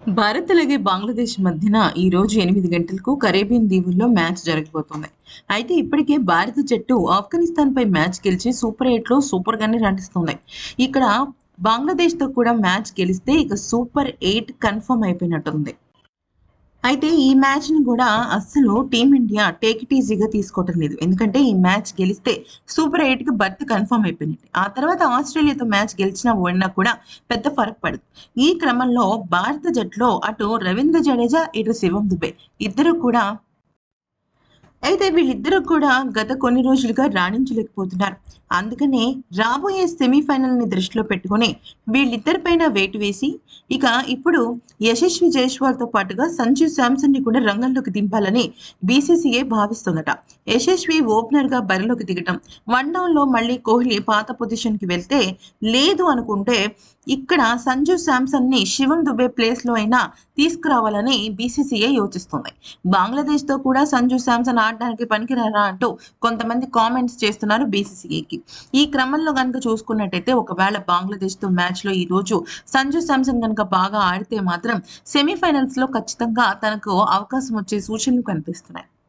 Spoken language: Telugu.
భారత్ అలాగే బంగ్లాదేశ్ మధ్యన ఈ రోజు ఎనిమిది గంటలకు కరేబియన్ దీవుల్లో మ్యాచ్ జరగబోతోంది. అయితే ఇప్పటికే భారత జట్టు ఆఫ్ఘనిస్తాన్ పై మ్యాచ్ గెలిచి సూపర్ ఎయిట్లో సూపర్ గానే నటిస్తుంది ఇక్కడ బంగ్లాదేశ్తో కూడా మ్యాచ్ గెలిస్తే ఇక సూపర్ ఎయిట్ కన్ఫర్మ్ అయిపోయినట్టుంది. అయితే ఈ మ్యాచ్ని కూడా అస్సలు టీమిండియా టేక్ ఇట్ ఈజీగా తీసుకోవటం లేదు. ఎందుకంటే ఈ మ్యాచ్ గెలిస్తే సూపర్ ఎయిట్కి బర్త్ కన్ఫర్మ్ అయిపోయినట్టు. ఆ తర్వాత ఆస్ట్రేలియాతో మ్యాచ్ గెలిచినా ఓడినా కూడా పెద్ద ఫరక్ పడదు. ఈ క్రమంలో భారత జట్టులో అటు రవీంద్ర జడేజా ఇటు శివం దుబే. ఇద్దరు కూడా అయితే వీళ్ళిద్దరూ కూడా గత కొన్ని రోజులుగా రాణించలేకపోతున్నారు. అందుకనే రాబోయే సెమీఫైనల్ని దృష్టిలో పెట్టుకొని వీళ్ళిద్దరిపైన వేటు వేసి ఇక ఇప్పుడు యశస్వి జైస్వాల్తో పాటుగా సంజు శాంసన్ని కూడా రంగంలోకి దింపాలని బీసీసీఏ భావిస్తుందట. యశస్వి ఓపెనర్గా బరిలోకి దిగటం వన్ డౌన్లో మళ్ళీ కోహ్లీ పాత పొజిషన్కి వెళ్తే లేదు అనుకుంటే ఇక్కడ సంజు శాంసన్ని శివం దుబే ప్లేస్లో అయినా తీసుకురావాలని బీసీసీఏ యోచిస్తుంది. బంగ్లాదేశ్తో కూడా సంజు శాంసన్ ఆడడానికి పనికిరారా అంటూ కొంతమంది కామెంట్స్ చేస్తున్నారు బీసీసీఐకి ఈ క్రమంలో కనుక చూసుకున్నట్టయితే ఒకవేళ బంగ్లాదేశ్తో మ్యాచ్లో ఈ రోజు సంజు శాంసన్ కనుక బాగా ఆడితే మాత్రం సెమీఫైనల్స్లో ఖచ్చితంగా తనకు అవకాశం వచ్చే సూచనలు కనిపిస్తున్నాయి.